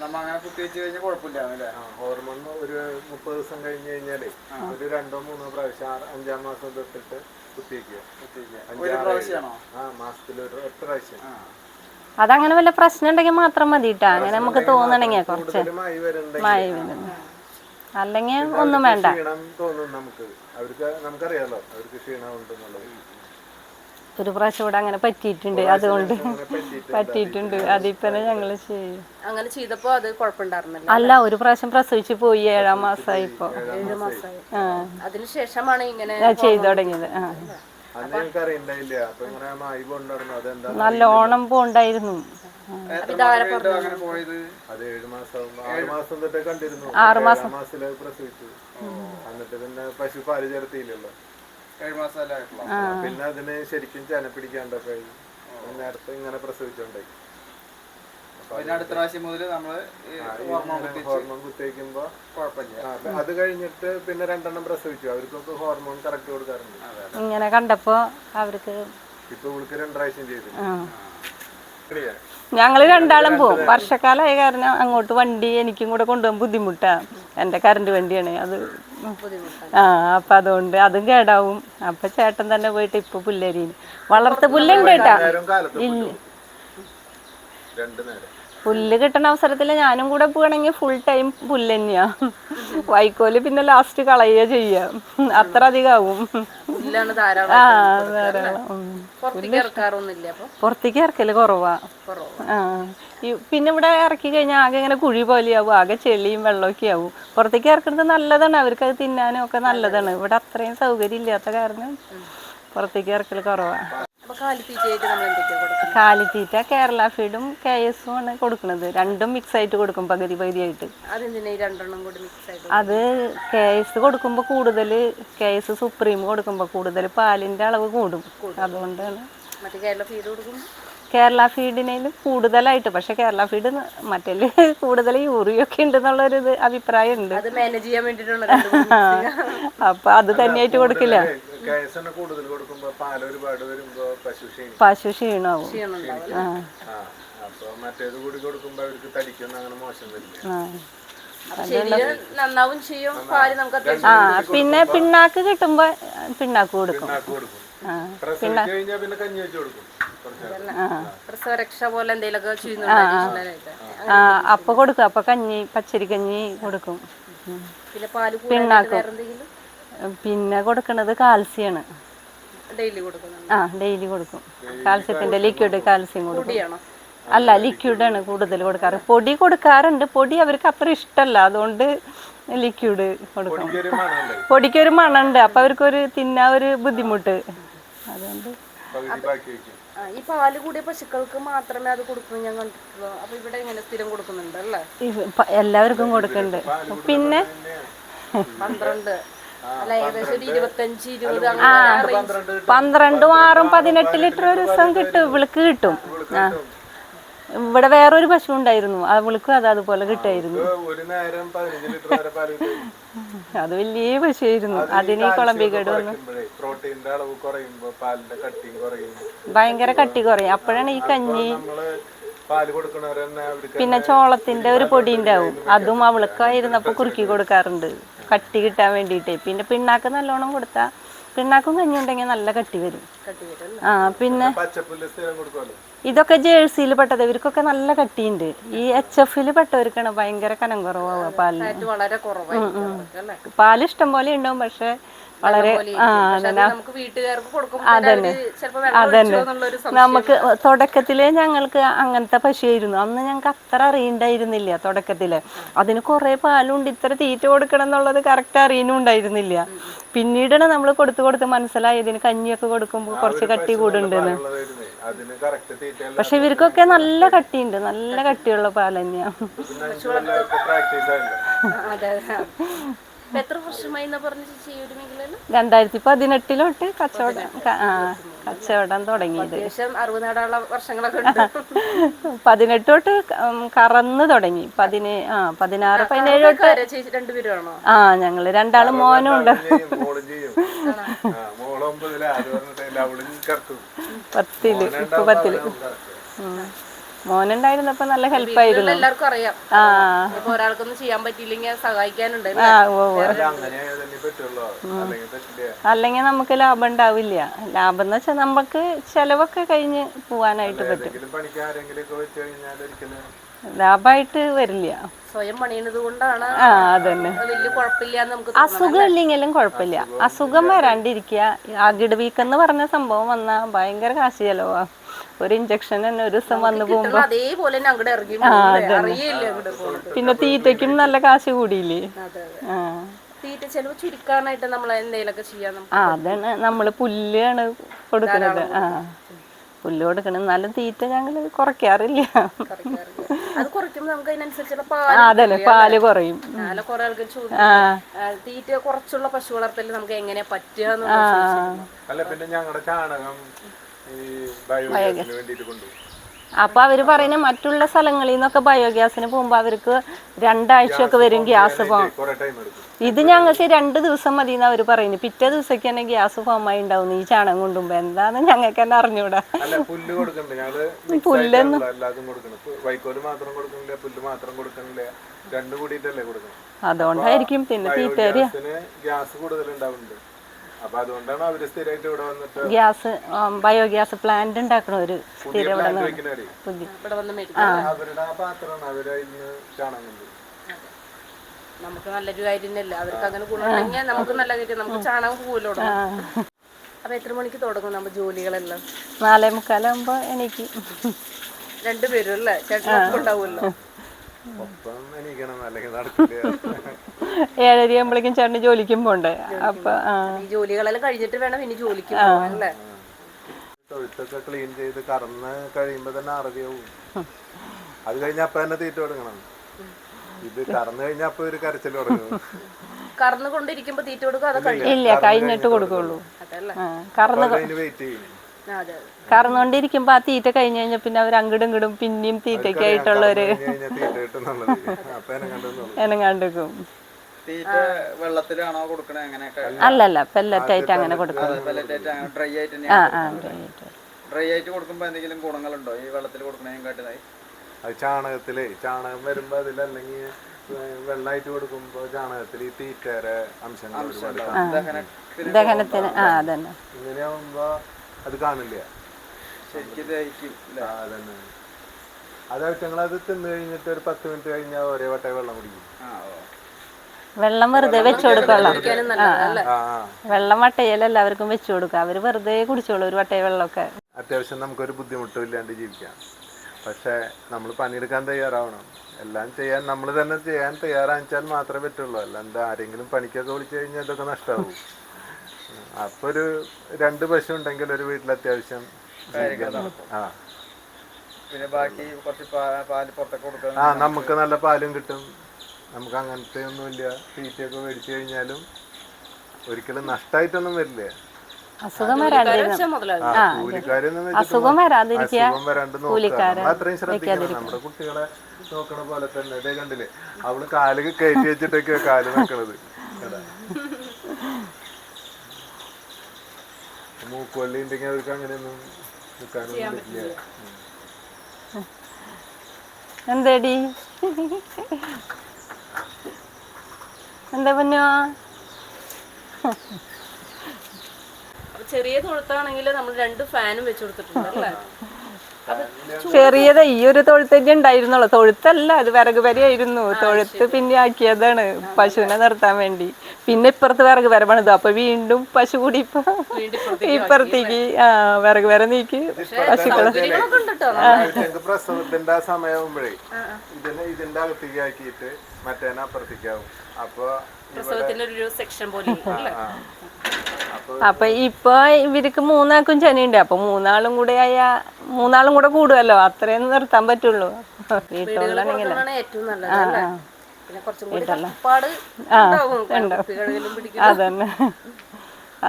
D: നമ്മ അങ്ങനെ കുത്തിവെച്ച് കഴിഞ്ഞാൽ കുഴപ്പമില്ല അല്ലേ
C: ഹോർമോൺ ഒരു മുപ്പത് ദിവസം കഴിഞ്ഞ് കഴിഞ്ഞാൽ ഒരു രണ്ടോ മൂന്നോ പ്രാവശ്യം അഞ്ചാം മാസം തൊട്ടിട്ട്
D: കുത്തിവെക്കുക.
C: ആ മാസത്തിൽ ഒരു എട്ട് പ്രാവശ്യം.
B: അതങ്ങനെ വല്ല പ്രശ്നം ഉണ്ടെങ്കിൽ മാത്രം മതി കേട്ടോ അങ്ങനെ നമുക്ക് തോന്നണെങ്കിൽ കുറച്ച് മായി വരുന്നു അല്ലെങ്കിൽ ഒന്നും വേണ്ട.
C: ക്ഷീണം തോന്നും നമുക്ക്. അവർക്ക് നമുക്കറിയാലോ അവർക്ക് ക്ഷീണം ഉണ്ടെന്നുള്ളത്
B: ഒരു പ്രാവശ്യം ഇവിടെ അങ്ങനെ പറ്റിയിട്ടുണ്ട് അതുകൊണ്ട് പറ്റിയിട്ടുണ്ട് അതിപ്പനെ ഞങ്ങൾ ചെയ്യും.
A: അങ്ങനെ ചെയ്തപ്പോ അത് കുഴപ്പമുണ്ടായിരുന്നില്ല
B: അല്ല? ഒരു പ്രാവശ്യം പ്രസവിച്ച് പോയി ഏഴാം മാസമായി ഇപ്പോ.
A: അതിനുശേഷമാണ് ഇങ്ങനെ
B: ഞാൻ ചെയ്തു തുടങ്ങിയത് ആ. നല്ലോണം പോണ്ടായിരുന്നു
C: ആറുമാസം എന്നിട്ട് പിന്നെ പശു
D: പാൽ ചേർത്തില്ലല്ലോ.
C: പിന്നെ അതിന് ശരിക്കും ചെന പിടിക്കാണ്ടൊക്കെ നേരത്തെ ഇങ്ങനെ പ്രസവിച്ചോണ്ടായി
D: അടുത്ത പ്രാവശ്യം മുതൽ നമ്മൾ ഹോർമോൺ
C: കുത്തിവെക്കുമ്പോ
D: കുഴപ്പമില്ല.
C: അത് കഴിഞ്ഞിട്ട് പിന്നെ രണ്ടെണ്ണം പ്രസവിച്ചു. അവർക്കൊക്കെ ഹോർമോൺ കറക്റ്റ് കൊടുക്കാറുണ്ട്.
B: ഇങ്ങനെ കണ്ടപ്പോ അവർക്ക്
C: ഇപ്പൊ ഇവൾക്ക് രണ്ട് പ്രാവശ്യം ചെയ്തു.
B: ആ. ഞങ്ങൾ രണ്ടാളും പോവും. വർഷക്കാലമായ കാരണം അങ്ങോട്ട് വണ്ടി എനിക്കും കൂടെ കൊണ്ടുപോകാൻ ബുദ്ധിമുട്ടാ. എന്റെ കറണ്ട് വണ്ടിയാണ്. അത് ആ അപ്പൊ അതുകൊണ്ട് അതും കേടാവും. അപ്പൊ ചേട്ടൻ തന്നെ പോയിട്ട് ഇപ്പൊ പുല്ലരി വളർത്ത് പുല്ലുണ്ട് കേട്ടാ.
C: നേരം കാലത്ത് പുല്ല്
B: കിട്ടുന്ന അവസരത്തിൽ ഞാനും കൂടെ പോകണമെങ്കിൽ ഫുൾ ടൈം പുല്ല് തന്നെയാ. വൈക്കോൽ പിന്നെ ലാസ്റ്റ് കളയുക ചെയ്യാം. അത്ര അധികമാവും
A: ധാരാളം
B: ആ ധാരാളം.
A: പുറത്തേക്ക്
B: ഇറക്കൽ കുറവാ. ആ പിന്നെ ഇവിടെ ഇറക്കി കഴിഞ്ഞാൽ ആകെ ഇങ്ങനെ കുഴി പോലെയാവും. ആകെ ചെളിയും വെള്ളമൊക്കെ ആവും. പുറത്തേക്ക് ഇറക്കുന്നത് നല്ലതാണ്. അവർക്ക് അത് തിന്നാനും ഒക്കെ നല്ലതാണ്. ഇവിടെ അത്രയും സൗകര്യം ഇല്ലാത്ത കാരണം പുറത്തേക്ക് ഇറക്കൽ കുറവാ. കാലിത്തീറ്റ കേരള ഫീഡും കെ എസും ആണ് കൊടുക്കുന്നത്. രണ്ടും മിക്സ് ആയിട്ട് കൊടുക്കും പകുതി
A: മിക്സ് ആയിട്ട്
B: അത് കെ എസ് കൊടുക്കുമ്പോൾ കൂടുതൽ കെ എസ് സുപ്രീം കൊടുക്കുമ്പോൾ കൂടുതൽ പാലിന്റെ അളവ് കൂടും. അതുകൊണ്ടാണ്.
A: കേരള ഫീഡ് കൊടുക്കും
B: കേരള ഫീഡിനേലും കൂടുതലായിട്ട് പക്ഷെ കേരള ഫീഡ് മറ്റേൽ കൂടുതൽ യൂറിയൊക്കെ ഉണ്ടെന്നുള്ളൊരു ഇത് അഭിപ്രായം ഉണ്ട്
A: അത് മാനേജ് ചെയ്യാൻ വേണ്ടിയിട്ടുള്ള
B: അപ്പൊ അത് തന്നെയായിട്ട് കൊടുക്കില്ല.
C: കേസെന്നെ കൂടുതൽ കൊടുക്കുമ്പോ പാൽ ഒരുപാട് വരുമ്പോ പശു
B: ക്ഷീണാവും.
C: മറ്റേത് കൂടി കൊടുക്കുമ്പോ അവർക്ക് തടിക്കൊന്നും അങ്ങനെ മോശം വരില്ല.
B: പിന്നെ പിണ്ണാക്ക് കിട്ടുമ്പോ പിണ്ണാക്ക് കൊടുക്കും.
C: പിന്നെ
A: പ്രസവരക്ഷ പോലെ എന്തെങ്കിലുമൊക്കെ.
B: ആ. അപ്പൊ കൊടുക്കും. അപ്പൊ കഞ്ഞി പച്ചരി കഞ്ഞി കൊടുക്കും.
A: പിന്നെ പാൽ വേറെ
B: പിന്നെ കൊടുക്കണത് കാൽസ്യാണ്
A: ഡെയിലി
B: ആ ഡെയിലി കൊടുക്കും. കാൽസ്യത്തിന്റെ ലിക്വിഡ് കാൽസ്യം കൊടുക്കും. അല്ല ലിക്വിഡ് ആണ് കൂടുതൽ കൊടുക്കാറ്. പൊടി കൊടുക്കാറുണ്ട്. പൊടി അവർക്ക് അത്ര ഇഷ്ടമല്ല അതുകൊണ്ട് ലിക്വിഡ് കൊടുക്കും. പൊടിക്കൊരു മണമുണ്ട്. അപ്പൊ അവർക്കൊരു തിന്നാ ഒരു ബുദ്ധിമുട്ട്. അതുകൊണ്ട്
A: ഈ പാൽ കൂടിയ പശുക്കൾക്ക് മാത്രമേ അത് കൊടുക്കുന്നു ഞാൻ കണ്ടിട്ടുള്ളൂ. അപ്പൊ ഇവിടെ ഇങ്ങനെ സ്ഥിരം കൊടുക്കുന്നുണ്ട് അല്ലേ?
B: എല്ലാവർക്കും കൊടുക്കുന്നുണ്ട് പിന്നെ?
A: പന്ത്രണ്ട്. അല്ല ഏകദേശം ഒരു ഇരുപത്തഞ്ച് ഇരുപത് അങ്ങനെ
C: പന്ത്രണ്ട്
B: ആറും പതിനെട്ട് ലിറ്റർ ഒരു ദിവസം കിട്ടും. ഇവൾക്ക് കിട്ടും. ആ. ഇവിടെ വേറൊരു പശു ഉണ്ടായിരുന്നു. അവൾക്കും അത് അതുപോലെ കിട്ടായിരുന്നു.
C: ഒരു നേരം പതിനഞ്ച് ലിറ്റർ വരെ പാൽ
B: അത് വലിയ പശുവായിരുന്നു. അതിന് ഈ കുളമ്പിക്കേട് വന്നു. ഭയങ്കര കട്ടി കുറയും. അപ്പോഴാണ് ഈ കഞ്ഞി പിന്നെ ചോളത്തിന്റെ ഒരു പൊടി ഉണ്ടാവും. അതും അവൾക്കായിരുന്നപ്പോ കുറുക്കി കൊടുക്കാറുണ്ട്. കട്ടി കിട്ടാൻ വേണ്ടിട്ട് പിന്നെ പിണ്ണാക്ക് നല്ലോണം കൊടുത്താ പിണ്ണാക്കും കഞ്ഞി ഉണ്ടെങ്കിൽ നല്ല കട്ടി വരും. ആ പിന്നെ ഇതൊക്കെ ജേഴ്സിയിൽ പെട്ടത്. ഇവർക്കൊക്കെ നല്ല കട്ടിയുണ്ട്. ഈ എച്ച് എഫിൽ പെട്ടവർക്കാണ് ഭയങ്കര കനം കുറവാണ് പാലിന്
A: വളരെ കുറവായിരിക്കും
B: പാൽ ഇഷ്ടം പോലെ ഉണ്ടാവും പക്ഷെ വളരെ ആ
A: അതന്നെ. അതന്നെ. നമുക്ക്
B: തുടക്കത്തിൽ ഞങ്ങൾക്ക് അങ്ങനത്തെ പശുവായിരുന്നു. അന്ന് ഞങ്ങൾക്ക് അത്ര അറിയണ്ടായിരുന്നില്ല തുടക്കത്തിൽ. അതിന് കുറെ പാലുണ്ട്. ഇത്ര തീറ്റ കൊടുക്കണം എന്നുള്ളത് കറക്റ്റ് അറിയുന്നുണ്ടായിരുന്നില്ല പിന്നീടാണ് നമ്മൾ കൊടുത്തു കൊടുത്ത് മനസ്സിലായി ഇതിന് കഞ്ഞിയൊക്കെ കൊടുക്കുമ്പോൾ കുറച്ച് കട്ടി കൂടുണ്ടെന്ന് പക്ഷെ ഇവർക്കൊക്കെ നല്ല കട്ടിയുണ്ട്. നല്ല കട്ടിയുള്ള പാൽ
A: തന്നെയാണ്
B: രണ്ടായിരത്തി പതിനെട്ടിലോട്ട് കച്ചവടം. ആ. കച്ചവടം തുടങ്ങിയത്.
A: ഏകദേശം അറുപത് നേടാനുള്ള വർഷങ്ങളൊക്കെ ഉണ്ട്.
B: പതിനെട്ട് തൊട്ട് കറന്ന് തുടങ്ങി. പതിനേ ആ പതിനാറ് പതിനേഴ് തൊട്ട് ആ ഞങ്ങൾ രണ്ടാളും മോനും ഉണ്ട്. പത്തിൽ ഇപ്പൊ പത്തിൽ. ഉം. മോനുണ്ടായിരുന്നപ്പോ നല്ല ഹെൽപ്പായിരുന്നു
A: എല്ലാവർക്കും അറിയാം. ഇപ്പൊ ഒരാൾക്കൊന്നും ചെയ്യാൻ പറ്റിയില്ലെങ്കിൽ സഹായിക്കാനുണ്ട്
C: അല്ലെങ്കിൽ
B: നമുക്ക് ലാഭം ഉണ്ടാവില്ല. ലാഭം എന്ന് വെച്ചാൽ നമുക്ക് ചെലവൊക്കെ കഴിഞ്ഞ് പോവാനായിട്ട് പറ്റും. ലാഭമായിട്ട് വരില്ല.
A: സ്വയം പണിയുന്നത് കൊണ്ടാണ്
B: ആ അതന്നെ. അസുഖം ഇല്ലെങ്കിലും കുഴപ്പമില്ല. അസുഖം വരാണ്ടിരിക്കുക. അകിട് വീക്കെന്ന് പറഞ്ഞ സംഭവം വന്നാ ഭയങ്കര കാശ് ചെലവാ. ഒരു ഇഞ്ചക്ഷൻ തന്നെ ഒരു ദിവസം വന്നു
A: പോകുമ്പോ അതേപോലെ തന്നെ അങ്ങോട്ട് ഇറങ്ങി പോകുന്നത് അറിയില്ല അങ്ങോട്ട് പോകുന്നത്
B: പിന്നെ തീറ്റയ്ക്കും നല്ല കാശ് കൂടിയില്ലേ?
A: അതെ അതെ.
B: ആ.
A: തീറ്റ ചെലവ് ചുരുക്കാനായിട്ട് നമ്മൾ എന്തെങ്കിലുമൊക്കെ ചെയ്യാൻ നമുക്ക്
B: ആ അതാണ് നമ്മൾ പുല്ലാണ് കൊടുക്കുന്നത് ആ. പുല്ല് കൊടുക്കണം. എന്നാലും തീറ്റ ഞങ്ങൾ കുറയ്ക്കാറില്ല.
A: അതല്ലേ അത് കുറയ്ക്കുമ്പോൾ നമുക്ക് അതിനനുസരിച്ചുള്ള
B: ആ പാൽ കുറയും
A: കുറെ ആൾക്കാർ ചോദിക്കും. തീറ്റ കുറച്ചുള്ള പശു വളർത്തൽ നമുക്ക് എങ്ങനെ പറ്റുക.
C: അല്ല പിന്നെ ഞങ്ങളുടെ ചാണകം
B: അപ്പൊ അവർ പറയുന്ന മറ്റുള്ള സ്ഥലങ്ങളിൽ നിന്നൊക്കെ ബയോഗ്യാസിന് പോകുമ്പോ അവർക്ക് രണ്ടാഴ്ചയൊക്കെ വരും ഗ്യാസ് ഫോം ഇത് ഞങ്ങൾക്ക് രണ്ട് ദിവസം മതി എന്ന് അവർ പറയുന്നു. പിറ്റേ ദിവസമൊക്കെ തന്നെ ഗ്യാസ് ഫോം ആയി ഉണ്ടാവും. ഈ ചാണകം കൊണ്ടുമ്പോ എന്താന്ന് ഞങ്ങൾക്ക് തന്നെ അറിഞ്ഞൂടാ.
C: അല്ല പുല്ല് കൊടുക്കണ്ടേ? ഞങ്ങൾ mix ആയിട്ടാണല്ലോ എല്ലാതും കൊടുക്കണം. ഇപ്പൊ വൈക്കോൽ മാത്രം കൊടുക്കണില്ല പുല്ല് മാത്രം കൊടുക്കണില്ല. രണ്ടും കൂടിയിട്ടല്ലേ കൊടുക്കണം?
B: അതുകൊണ്ടായിരിക്കും പിന്നെ തീറ്റേരി
C: ഗ്യാസ് കൂടുതൽ ഉണ്ടാവുന്നുണ്ട് അപ്പൊ അതുകൊണ്ടാണ് അവർ സ്ഥിരമായിട്ട് ഇവിടെ വന്നിട്ട്
B: ഗ്യാസ് ബയോഗ്യാസ് പ്ലാന്റ് ഉണ്ടാക്കണ ഒരു സ്ഥിരം ഇവിടെ നിന്ന് പുതിയ
A: ഇവിടെ വന്ന് മേടിക്കും.
C: അവരുടെ ആ പാത്രമാണ് അവർ ഇന്ന് ചാണകം കൊണ്ടുപോകും
A: നമുക്ക് നല്ലൊരു കാര്യം അവർക്ക് അങ്ങനെ ഗുണമുണ്ടെങ്കിൽ നമുക്ക് നല്ല കാര്യം നമുക്ക് ചാണകം പോകല്ലോ അപ്പൊ എത്ര മണിക്ക് തുടങ്ങും നമ്മുടെ ജോലികളെല്ലാം?
B: നാലേ മുക്കാലാകുമ്പോ എനിക്ക്
A: രണ്ടുപേരും അല്ലേ? ചേട്ടനൊക്കെ ഉണ്ടാവുമല്ലോ.
C: ഒപ്പം അല്ലെങ്കിൽ നടക്കില്ല.
B: ഏഴര ആകുമ്പോഴേക്കും ചേട്ടന് ജോലിക്കും പോണ്ടേ. അപ്പൊ
A: ജോലികളെല്ലാം കഴിഞ്ഞിട്ട് വേണം ഇനി ജോലിക്ക് പോകാനല്ലേ
C: തൊഴുത്തൊക്കെ ക്ലീൻ ചെയ്ത് കറന്ന് കഴിയുമ്പോ തന്നെ അറിയാവും അത് കഴിഞ്ഞ അപ്പ തന്നെ തീറ്റ കൊടുക്കണം ഇത് കറന്നു കഴിഞ്ഞ അപ്പൊ ഒരു കരച്ചിൽ തുടങ്ങും.
A: കറന്നു കൊണ്ടിരിക്കുമ്പോ തീറ്റ കൊടുക്കും
B: ഇല്ല കഴിഞ്ഞിട്ട് കൊടുക്കുള്ളൂ. കറന്ന്
C: വെയിറ്റ് ചെയ്യും.
B: കറന്നുകൊണ്ടിരിക്കുമ്പോ ആ തീറ്റ കഴിഞ്ഞു കഴിഞ്ഞാൽ പിന്നെ അവർ അങ്ങടും ഇങ്ങടും പിന്നെയും തീറ്റയ്ക്കായിട്ടുള്ള ഒരു
C: കഴിഞ്ഞ് കഴിഞ്ഞാൽ
D: വെള്ളത്തിലാണോ കൊടുക്കണേ അങ്ങനെയൊക്കെ?
B: അല്ലല്ല പെല്ലറ്റ് ആയിട്ട് അങ്ങനെ കൊടുക്കും.
D: പെല്ലറ്റായിട്ട് അങ്ങനെ ഡ്രൈ ആയിട്ട്
B: ആ
D: തന്നെയാണ്
B: ആ
D: ഡ്രൈ ആയിട്ട്. കൊടുക്കുമ്പോൾ എന്തെങ്കിലും ഗുണങ്ങളുണ്ടോ ഈ വെള്ളത്തിൽ കൊടുക്കണേയും കാട്ടിലായി?
C: അത് ചാണകത്തിൽ ചാണകം വരുമ്പോ അതിലല്ലെങ്കിൽ വെള്ളമായിട്ട് കൊടുക്കുമ്പോ ചാണകത്തിൽ ഈ തീറ്റയുടെ അംശങ്ങൾ ഒരുപാട് കാണും.
D: ദഹനത്തിന്
B: ദഹനത്തിന് ആ അതന്നെ.
C: ഇങ്ങനെയാവുമ്പോ അത് കാണില്ല.
D: ശരിക്കും ദഹിക്കും
C: ആ, അതന്നെ. അത് ഞങ്ങളത് തിന്നു കഴിഞ്ഞിട്ട് ഒരു പത്ത് മിനിറ്റ് കഴിഞ്ഞാൽ ഒരേ വട്ടം വെള്ളം കുടിക്കും.
D: ആ ഓ.
B: വെള്ളം വെറുതെ വെച്ചു കൊടുക്കുള്ളൂ
C: ആ
B: വെള്ളം വട്ടയിൽ എല്ലാവർക്കും വെച്ചു കൊടുക്കുക. അവർ വെറുതെ കുടിച്ചോളൂ ഒരു വട്ടയ വെള്ളമൊക്കെ.
C: അത്യാവശ്യം നമുക്കൊരു ബുദ്ധിമുട്ടും ഇല്ലാണ്ട് ജീവിക്കാം. പക്ഷെ നമ്മൾ പണിയെടുക്കാൻ തയ്യാറാവണം. എല്ലാം ചെയ്യാൻ നമ്മൾ തന്നെ ചെയ്യാൻ തയ്യാറാച്ചാൽ മാത്രമേ പറ്റുള്ളൂ. അല്ലാണ്ട് ആരെങ്കിലും പണിക്കൊക്കെ വിളിച്ചു കഴിഞ്ഞാൽ ഇതൊക്കെ നഷ്ടമാവും അപ്പൊ ഒരു രണ്ട് പശു ഉണ്ടെങ്കിൽ ഒരു വീട്ടിൽ അത്യാവശ്യം ആ.
D: പിന്നെ ബാക്കി കുറച്ച് പാൽ പുറത്തൊക്കെ
C: ആ നമുക്ക് നല്ല പാലും കിട്ടും. നമുക്ക് അങ്ങനത്തെ ഒന്നുമില്ല തീറ്റയൊക്കെ മേടിച്ചു കഴിഞ്ഞാലും ഒരിക്കലും നഷ്ടമായിട്ടൊന്നും വരില്ല.
B: അസുഖം വരാണ്ടിരുന്ന അസുഖം വരാതിരിക്കുക.
C: അത്രയും ശ്രദ്ധിക്കണം. നമ്മുടെ കുട്ടികളെ നോക്കണ പോലെ തന്നെ. ഇതേ കണ്ടില്ലേ? അവൾ കാൽ കയറ്റി വെച്ചിട്ടൊക്കെ കാൽ നോക്കണത് മൂക്കുവള്ളി ഉണ്ടെങ്കിൽ അവർക്ക് അങ്ങനെയൊന്നും നിൽക്കാനൊന്നും പറ്റില്ല.
B: എന്തേടി? എന്താ പൊന്നോ?
A: ചെറിയ തൊഴുത്താണെങ്കിൽ നമ്മൾ രണ്ട് ഫാനും വെച്ച് കൊടുത്തിട്ടുണ്ട് അല്ലേ?
B: ചെറിയത് ഈ ഒരു തൊഴുത്തന്നെ ഉണ്ടായിരുന്നുള്ളൂ. തൊഴുത്തല്ല അത് വിറക് വരെയായിരുന്നു തൊഴുത്ത് പിന്നെ ആക്കിയതാണ് പശുവിനെ നിർത്താൻ വേണ്ടി. പിന്നെ ഇപ്പുറത്ത് വിറക് വര പണിതു. അപ്പൊ വീണ്ടും പശു കൂടി ഇപ്പൊ ഇപ്പുറത്തേക്ക് ആ വിറക് വര നീക്കി
C: പശുക്കൾ പ്രസവത്തിന്റെ ആ സമയമാകുമ്പോഴേ ഇതിനെ ഇതിന്റെ അകത്തേക്ക് ആക്കിയിട്ട് മറ്റേനെ അപ്പുറത്തേക്കാവും അപ്പൊ
A: പ്രസവത്തിന്റെ ഒരു സെക്ഷൻ പോലെ
C: അപ്പൊ
B: ഇപ്പൊ ഇവർക്ക് മൂന്നാൾക്കും ചനിയുണ്ട് അപ്പൊ മൂന്നാളും കൂടെ ആയ മൂന്നാളും കൂടെ കൂടുമല്ലോ അത്രയും നിർത്താൻ പറ്റുള്ളൂ.
A: പിടിക്കും
B: അതന്നെ.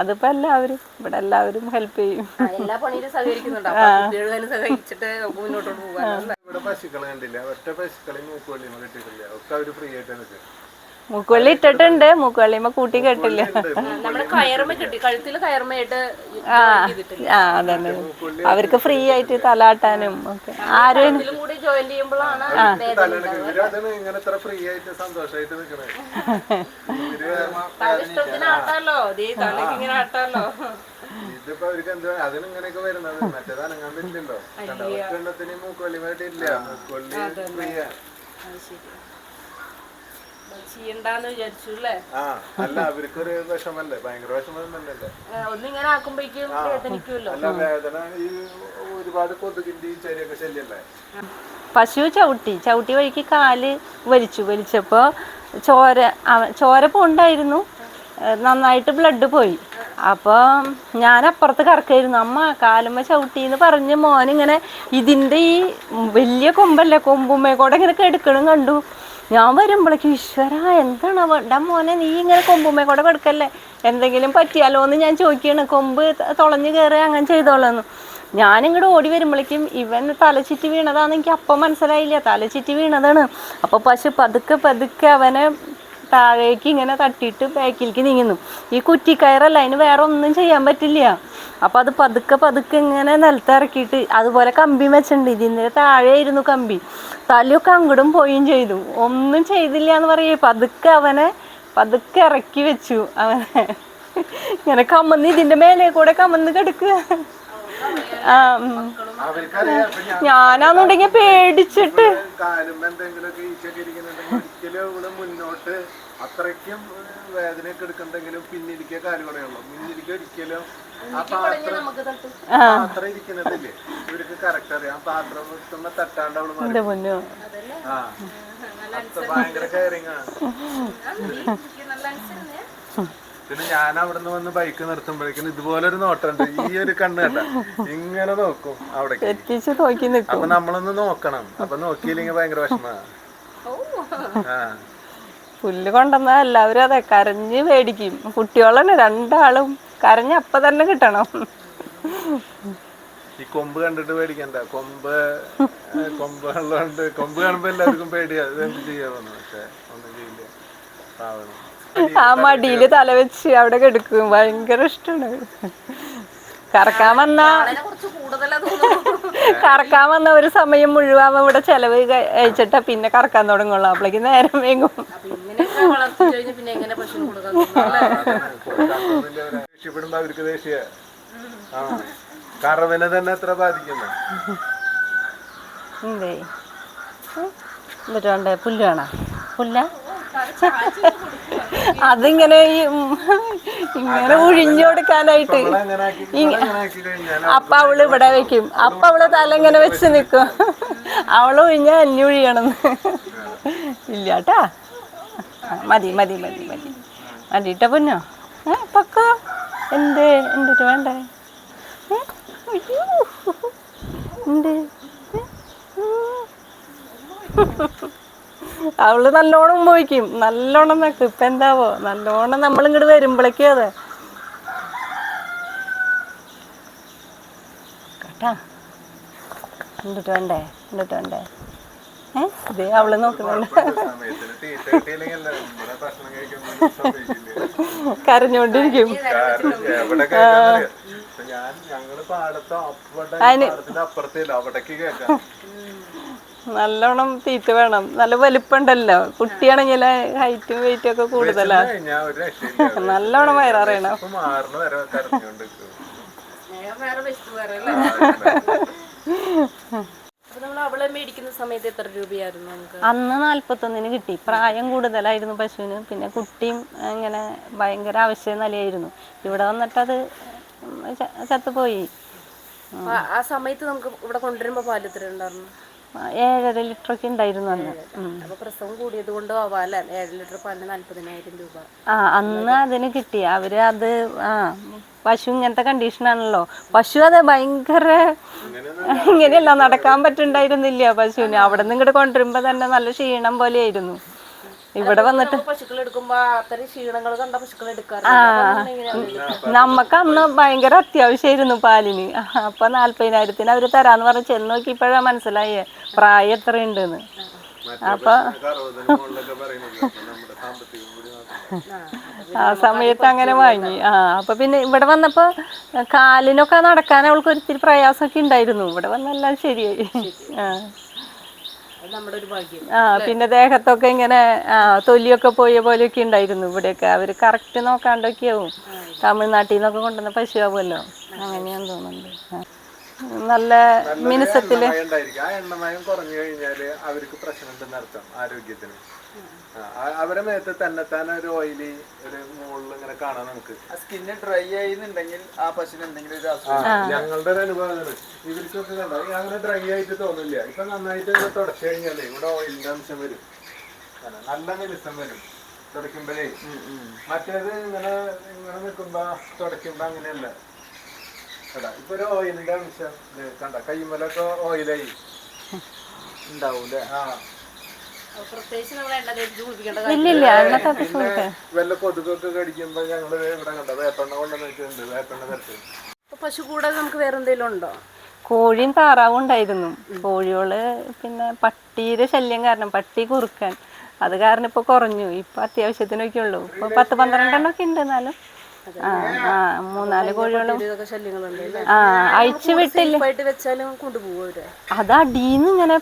B: അതിപ്പോ എല്ലാവരും ഇവിടെ എല്ലാവരും ഹെൽപ്പ് ചെയ്യും.
A: എല്ലാ പണിയിലും സഹകരിക്കുന്നുണ്ട്.
C: പശുക്കളെ കണ്ടില്ല. ഒറ്റ പശുക്കളെയും ഒക്കെ അവർ ഫ്രീ ആയിട്ട്
B: മൂക്കുവള്ളി ഇട്ടിട്ടുണ്ട്. മൂക്കുവള്ളിയുമ്പോ കൂട്ടി കെട്ടില്ല.
A: നമ്മുടെ കിട്ടി. കഴുത്തിൽ കയറുമ്പയിട്ട് ചെയ്തിട്ടില്ല
B: ആ അതന്നെ. അവർക്ക് ഫ്രീ ആയിട്ട് തലാട്ടാനും ഒക്കെ. ആരും
A: കൂടി ജോയിൻ ചെയ്യുമ്പോഴാണ് ഇഷ്ടത്തിന് ആട്ടാലോ? ദേ തലക്ക് ഇങ്ങനെ ആട്ടാലോ?
C: ഇതിപ്പോ അവർക്ക് എന്താ അതിന് ഇങ്ങനെയൊക്കെ വരുന്നത്. മറ്റേതാണ് അനങ്ങാൻ പറ്റില്ലല്ലോ. മൂക്കുവള്ളി വേണ്ടിയില്ല
A: അത് ചെയ്യണ്ടാന്ന് വിചാരിച്ചു അല്ലേ
C: ആ അല്ല അവർക്കൊരു വിഷമല്ലേ? ഭയങ്കര വിഷമം തന്നെയല്ലേ
A: ഒന്നിങ്ങനെ ആക്കുമ്പോഴേക്കും വേദനിക്കുമല്ലോ.
C: അല്ല വേദന ഈ ഒരുപാട് ചെറിയൊക്കെ ശല്യല്ലേ?
B: പശു ചവിട്ടി ചവിട്ടി വഴിക്ക് കാൽ വലിച്ചു. വലിച്ചപ്പോൾ ചോര ചോര പോണ്ടായിരുന്നു. നന്നായിട്ട് ബ്ലഡ് പോയി. അപ്പോൾ ഞാൻ അപ്പുറത്ത് കറക്കായിരുന്നു. അമ്മ കാലുമ്മ ചവിട്ടി എന്ന് പറഞ്ഞ് മോനിങ്ങനെ ഇതിന്റെ ഈ വലിയ കൊമ്പല്ലേ? കൊമ്പുമ്മേ കൂടെ ഇങ്ങനെ കെടുക്കണം കണ്ടു. ഞാൻ വരുമ്പോഴേക്കും ഈശ്വര എന്താണ് വേണ്ട മോനെ നീ ഇങ്ങനെ കൊമ്പുമേ കൂടെ കിടക്കല്ലേ? എന്തെങ്കിലും പറ്റിയാലോ എന്ന് ഞാൻ ചോദിക്കുകയാണ്. കൊമ്പ് തുളഞ്ഞു കയറി അങ്ങനെ ചെയ്തോളാന്ന്. ഞാനിങ്ങോട്ട് ഓടി വരുമ്പോഴേക്കും ഇവൻ തലചുറ്റി വീണതാണെന്ന് എനിക്ക് അപ്പം മനസ്സിലായില്ല. തലചുറ്റി വീണതാണ്. അപ്പോൾ പശു പതുക്കെ പതുക്കെ അവനെ താഴേക്ക് ഇങ്ങനെ തട്ടിയിട്ട് ബാക്കിലേക്ക് നീങ്ങുന്നു. ഈ കുറ്റിക്കയറല്ല അതിന് വേറെ ഒന്നും ചെയ്യാൻ പറ്റില്ല. അപ്പം അത് പതുക്കെ പതുക്കെ ഇങ്ങനെ നിലത്തിറക്കിയിട്ട് അതുപോലെ കമ്പി വെച്ചിട്ടുണ്ട്. ഇതിന്റെ താഴെയായിരുന്നു കമ്പി. തലയൊക്കെ അങ്ങോട്ടും പോയും ചെയ്തു. ഒന്നും ചെയ്തില്ല എന്ന് പറയേ. പതുക്കെ അവനെ പതുക്കെ ഇറക്കി വെച്ചു. അവനെ ഇങ്ങനെ കമന്ന് ഇതിന്റെ മേലെ കൂടെ കമന്ന് കിടക്കുക. ഞാനാന്നുണ്ടെങ്കിൽ പേടിച്ചിട്ട്.
C: മുന്നോട്ട് അത്രയ്ക്കും വേദനയൊക്കെ എടുക്കണ്ടെങ്കിലും പിന്നിരിക്കുക കാര്യം പറയുള്ളൂ മുന്നിരിക്കുക ഒരിക്കലും ആ പാത്രം പാത്രം ഇരിക്കുന്നില്ലേ ഇവർക്ക് കറക്റ്റ് അറിയാം. ആ പാത്രം എത്തുമ്പോ തട്ടാണ്ട് അവൾ മാറി. ആ. ഭയങ്കര കയറിങ് ആണ്. പിന്നെ ഞാൻ അവിടുന്ന് വന്ന് ബൈക്ക് നിർത്തുമ്പോഴേക്കും ഇതുപോലെ ഒരു നോട്ടുണ്ട് ഈ ഒരു കണ്ണ് കണ്ട ഇങ്ങനെ നോക്കും
B: അവിടെ
C: അപ്പൊ നമ്മളൊന്ന് നോക്കണം. അപ്പൊ നോക്കിയില്ലെങ്കിൽ ഭയങ്കര വിഷമ ആ.
B: പുല്ല് കൊണ്ടുവന്ന എല്ലാവരും അതെ കരഞ്ഞ് മേടിക്കും. കുട്ടികളന്നെ രണ്ടാളും കരഞ്ഞ് അപ്പൊ തന്നെ കിട്ടണം.
C: ഈ കൊമ്പ് കണ്ടിട്ട് പേടിക്കണ്ട. കൊമ്പ് കൊമ്പ് ഉള്ളതുകൊണ്ട് കൊമ്പ് കാണുമ്പോ എല്ലാവർക്കും പേടിയാ. ഇത് എന്ത് ചെയ്യാമെന്ന് പക്ഷെ ഒന്നും ചെയ്യില്ല. പാവണം
B: ആ മടിയിൽ തല വെച്ച് അവിടെ കെടുക്കും. ഭയങ്കര ഇഷ്ടമാണ് കറക്കാൻ വന്നാ
A: അതിനെ കുറച്ച് കൂടുതലാ തോന്നുന്നു.
B: കറക്കാൻ വന്ന ഒരു സമയം മുഴുവൻ ഇവിടെ ചെലവ് കഴിച്ചിട്ടാ പിന്നെ കറക്കാൻ തുടങ്ങുള്ളൂ. അപ്പോഴേക്ക് നേരം വേഗം
C: പുല്ലാണ അവർക്ക് ദേഷ്യ. ആ. കറവിനെ തന്നെ എത്ര ബാധിക്കുന്നു.
B: എന്തേ? എന്നിട്ട് വേണ്ടേ പുല്ല് വേണോ? പുല്ല? അതിങ്ങനെ ഈ ഇങ്ങനെ
C: ഒഴിഞ്ഞുകൊടുക്കാനായിട്ട്
B: അപ്പ അവൾ ഇവിടെ വെക്കും. അപ്പ അവൾ തല ഇങ്ങനെ വെച്ച് നിക്കും. അവൾ ഒഴിഞ്ഞ അന്യ ഒഴിയണമെന്ന് ഇല്ലാട്ടാ മതി മതി മതി മതി. മതിട്ട പൊന്നോ? ഏ പക്കോ? എന്ത് എന്തിട്ട് വേണ്ടേ? ഏ? അവൾ നല്ലോണം ഉപയോഗിക്കും. നല്ലോണം വെക്കും. ഇപ്പൊ എന്താവോ? നല്ലോണം നമ്മൾ ഇങ്ങോട്ട് വരുമ്പോഴേക്കും അതെ. കേട്ടാ. കണ്ടിട്ട് വേണ്ടേ? കണ്ടിട്ട് വേണ്ടേ? ഏ? ഇത് അവൾ നോക്കുന്നുണ്ട്. കരഞ്ഞോണ്ടിരിക്കും.
C: അതിന് അവിടേക്ക് കേൾക്കാം
B: നല്ലോണം തീറ്റ വേണം. നല്ല വലിപ്പണ്ടല്ലോ. കുട്ടിയാണെങ്കിൽ ഹൈറ്റും വെയിറ്റും ഒക്കെ കൂടുതലാ. നല്ലോണം വയററിയണം അന്ന് നാല്പത്തൊന്നിന് കിട്ടി. പ്രായം കൂടുതലായിരുന്നു പശുവിന്. പിന്നെ കുട്ടിയും ഇങ്ങനെ ഭയങ്കര ആവശ്യം നിലയായിരുന്നു. ഇവിടെ വന്നിട്ടത് ചത്തുപോയി.
A: ആ സമയത്ത് നമുക്ക് ഇവിടെ കൊണ്ടുവരുമ്പോ പാൽ എത്ര ഉണ്ടായിരുന്നു
B: ഏഴര ലിറ്ററൊക്കെ ഉണ്ടായിരുന്നു അന്ന്. ഉം.
A: അപ്പൊ പ്രസവം കൂടിയത് കൊണ്ടോ ആവാല്ലേ ഏഴ് ലിറ്റർ പാലിന് നാല്പതിനായിരം രൂപ.
B: ആ അന്ന് അതിന് കിട്ടി. അവർ അത് ആ പശു ഇങ്ങനത്തെ കണ്ടീഷനാണല്ലോ പശു അത് ഭയങ്കര ഇങ്ങനെയല്ല നടക്കാൻ പറ്റുണ്ടായിരുന്നില്ല പശുവിന്. അവിടെ നിന്ന് ഇങ്ങോട്ട് കൊണ്ടുവരുമ്പോ തന്നെ നല്ല ക്ഷീണം പോലെയായിരുന്നു. ഇവിടെ വന്നിട്ട്
A: പശുക്കൾ എടുക്കുമ്പോ അത്രയും ക്ഷീണങ്ങൾ കണ്ട പശുക്കൾ
B: നമ്മക്ക് അന്ന് ഭയങ്കര അത്യാവശ്യമായിരുന്നു പാലിന്. അപ്പൊ നാല്പതിനായിരത്തിന് അവർ തരാന്ന് പറഞ്ഞ് ചെന്ന് നോക്കിയപ്പോഴാ മനസ്സിലായേ പ്രായം എത്രയുണ്ടെന്ന്. അപ്പൊ ആ സമയത്ത് അങ്ങനെ വാങ്ങി. ആ അപ്പൊ പിന്നെ ഇവിടെ വന്നപ്പോ കാലിനൊക്കെ നടക്കാൻ അവൾക്ക് ഒരിത്തിരി പ്രയാസമൊക്കെ ഉണ്ടായിരുന്നു. ഇവിടെ വന്നെല്ലാം ശരിയായി. ആ
A: അത് നമ്മുടെ ഒരു ഭാഗ്യം
B: ആ പിന്നെ ദേഹത്തൊക്കെ ഇങ്ങനെ ആ തൊലിയൊക്കെ പോയ പോലെയൊക്കെ ഉണ്ടായിരുന്നു ഇവിടെയൊക്കെ. അവർ കറക്റ്റ് നോക്കാണ്ടൊക്കെയാവും. തമിഴ്നാട്ടിൽ നിന്നൊക്കെ കൊണ്ടുവന്ന പശുവാകുമല്ലോ അങ്ങനെയാന്ന് തോന്നുന്നുണ്ട്. തോന്നുന്നത് നല്ല മിനുസത്തിൽ.
C: എണ്ണമയം ആ എണ്ണമയം കുറഞ്ഞു കഴിഞ്ഞാൽ അവർക്ക് പ്രശ്നം ആരോഗ്യത്തിന്. അവരെ മേത്ത് തന്നെത്താൻ ഒരു ഓയിലി ഒരു മുകളിൽ ഇങ്ങനെ കാണാം നമുക്ക്.
D: സ്കിന്ന് ഡ്രൈ ആയിന്നുണ്ടെങ്കിൽ ആ പശുവിന് എന്തെങ്കിലും ഒരു അസുഖം
C: ഞങ്ങളുടെ ഒരു അനുഭവമാണ് ഇവർക്കൊക്കെ കണ്ടോ? അങ്ങനെ ഡ്രൈ ആയിട്ട് തോന്നില്ല. ഇപ്പൊ നന്നായിട്ട് ഇവിടെ തുടച്ചു കഴിഞ്ഞാലേ ഇവിടെ ഓയിലിന്റെ അംശം വരും. നല്ല മെലിസം വരും. തുടയ്ക്കുമ്പോഴേ. മറ്റേത് ഇങ്ങനെ ഇങ്ങനെ നിൽക്കുമ്പോ തുടയ്ക്കുമ്പോ അങ്ങനെയല്ല. കേട്ടാ ഇപ്പൊ ഒരു ഓയിലിന്റെ അംശം കണ്ട? കൈമലൊക്കെ ഓയിലായി
D: ഉണ്ടാവൂലേ
C: ആ.
A: അപ്പൊ പ്രത്യേകിച്ച് നമ്മൾ എണ്ണ തേച്ച് കുളിപ്പിക്കേണ്ട
B: ഇല്ല ഇല്ല അന്നത്തെ
C: പിന്നെ വല്ല കൊതുകൊക്കെ കടിക്കുമ്പോ ഞങ്ങൾ ഇവിടെ കണ്ട? വേപ്പെണ്ണ കൊണ്ടുവന്ന് വെച്ചിട്ടുണ്ട്. വേപ്പെണ്ണ തരത്തിൽ
A: പശു കൂടെ നമുക്ക് വേറെ എന്തെങ്കിലും ഉണ്ടോ?
B: കോഴിയും താറാവും ഉണ്ടായിരുന്നു. കോഴികൾ പിന്നെ പട്ടിയുടെ ശല്യം കാരണം പട്ടി കുറുക്കാൻ. അത് കാരണം ഇപ്പൊ കുറഞ്ഞു. ഇപ്പൊ അത്യാവശ്യത്തിനൊക്കെ ഉള്ളൂ ഇപ്പൊ പത്ത് പന്ത്രണ്ടെണ്ണൊക്കെ ഉണ്ട് എന്നാലും. മൂന്നാൽ കോഴികളും. ആ അഴിച്ചു വിട്ടില്ല. അത് അടീന്ന് ഇങ്ങനെ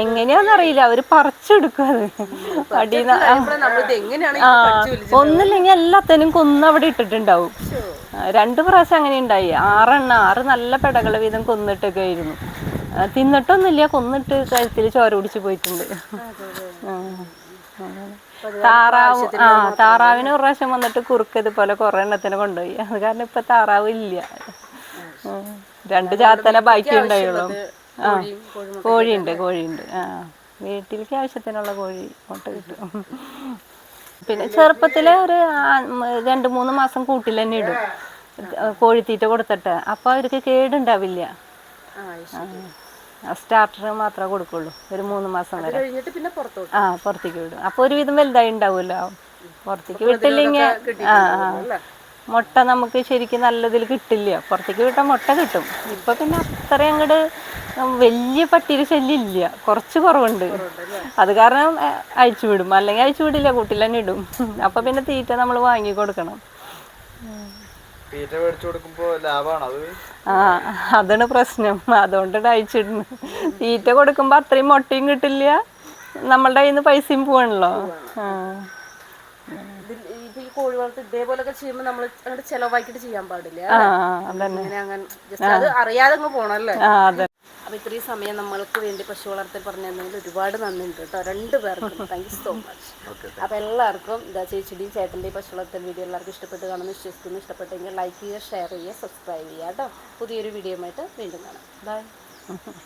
B: എങ്ങനെയാന്നറിയില്ല. അവർ പറിച്ചെടുക്കും അത്. അടീന്ന് ആ, ഒന്നില്ലെങ്കിൽ എല്ലാത്തിനും കൊന്ന് അവിടെ ഇട്ടിട്ടുണ്ടാവും. രണ്ടു പ്രാവശ്യം അങ്ങനെ ഉണ്ടായി. ആറെണ്ണ ആറ് നല്ല പെടകൾ വീതം കൊന്നിട്ടൊക്കെ ആയിരുന്നു. തിന്നിട്ടൊന്നുമില്ല. കൊന്നിട്ട് കഴുത്തിൽ ചോര പിടിച്ച് പോയിട്ടുണ്ട്. ആ. താറാവ് ആ താറാവിന് ഒരു പ്രാവശ്യം വന്നിട്ട് കുറുക്ക് ഇതുപോലെ കുറെ എണ്ണത്തിന് കൊണ്ടുപോയി. അത് കാരണം ഇപ്പൊ താറാവ് ഇല്ല. രണ്ട് ചാത്തല ബാക്കി ഉണ്ടായുള്ളൂ. ആ കോഴിയുണ്ട് കോഴിയുണ്ട്. ആ വീട്ടിലേക്ക് ആവശ്യത്തിനുള്ള കോഴി മുട്ട കിട്ടും. പിന്നെ ചെറുപ്പത്തിലെ ഒരു രണ്ട് മൂന്ന് മാസം കൂട്ടിൽ തന്നെ ഇടും. കോഴിത്തീറ്റ കൊടുത്തിട്ട്. അപ്പൊ അവർക്ക് കേടുണ്ടാവില്ല. സ്റ്റാർട്ടർ മാത്രമേ കൊടുക്കുള്ളൂ. ഒരു മൂന്ന് മാസം വരെ. ആ പുറത്തേക്ക് വിടും. അപ്പൊ ഒരുവിധം വലുതായി ഉണ്ടാവുമല്ലോ. പുറത്തേക്ക് വിട്ടില്ലെങ്കിൽ ആ ആ. മുട്ട നമുക്ക് ശരിക്കും നല്ലതിൽ കിട്ടില്ല. പുറത്തേക്ക് വിട്ടാൽ മുട്ട കിട്ടും. ഇപ്പൊ പിന്നെ അത്ര അങ്ങോട്ട് വലിയ പട്ടിയുടെ ശല്യം ഇല്ല കുറച്ച് കുറവുണ്ട്. അത് കാരണം അയച്ചു അഴിച്ചു വിടും. അല്ലെങ്കിൽ അഴിച്ചു വിടില്ല കൂട്ടിൽ തന്നെ ഇടും. അപ്പൊ പിന്നെ തീറ്റ നമ്മൾ വാങ്ങി കൊടുക്കണം.
D: തീറ്റ മേടിച്ചു കൊടുക്കുമ്പോ ലാഭമാണ് അത്?
B: ആ അതാണ് പ്രശ്നം. അതുകൊണ്ട് അയച്ചിടുന്നു തീറ്റ കൊടുക്കുമ്പോ അത്രയും മുട്ടയും കിട്ടില്ല. നമ്മളുടെ കയ്യിൽ നിന്ന് പൈസയും പോവാണല്ലോ. ആ.
A: ഇതിൽ ഇപ്പൊ ഈ കോഴി വളർത്ത് ഇതേപോലൊക്കെ ചെയ്യുമ്പോൾ നമ്മൾ അങ്ങോട്ട് ചെലവാക്കിയിട്ട് ചെയ്യാൻ പാടില്ല.
B: ആ അതന്നെ.
A: അങ്ങനെ അങ്ങനെ ജസ്റ്റ് അത് അറിയാതെ അങ്ങ് പോണല്ലേ?
B: ആ അതെ
A: അപ്പൊ ഇത്രയും സമയം നമ്മൾക്ക് വേണ്ടി പശു വളർത്തൽ പറഞ്ഞു തന്നതിൽ ഒരുപാട് നന്ദിയുണ്ട് കേട്ടോ. രണ്ടു പേർക്കും. താങ്ക് യു സോ മച്ച് അപ്പൊ എല്ലാവർക്കും ഇതാ ചേച്ചിയുടെയും ചേട്ടന്റെയും പശു വളർത്തൽ വീഡിയോ എല്ലാവർക്കും ഇഷ്ടപ്പെട്ട് കാണുമെന്ന് വിശ്വസിക്കുന്നു. ഇഷ്ടപ്പെട്ടെങ്കിൽ ലൈക്ക് ചെയ്യുക ഷെയർ ചെയ്യുക സബ്സ്ക്രൈബ് ചെയ്യുക കേട്ടോ. പുതിയൊരു വീഡിയോയുമായിട്ട് ആയിട്ട് വീണ്ടും കാണാം. ബൈ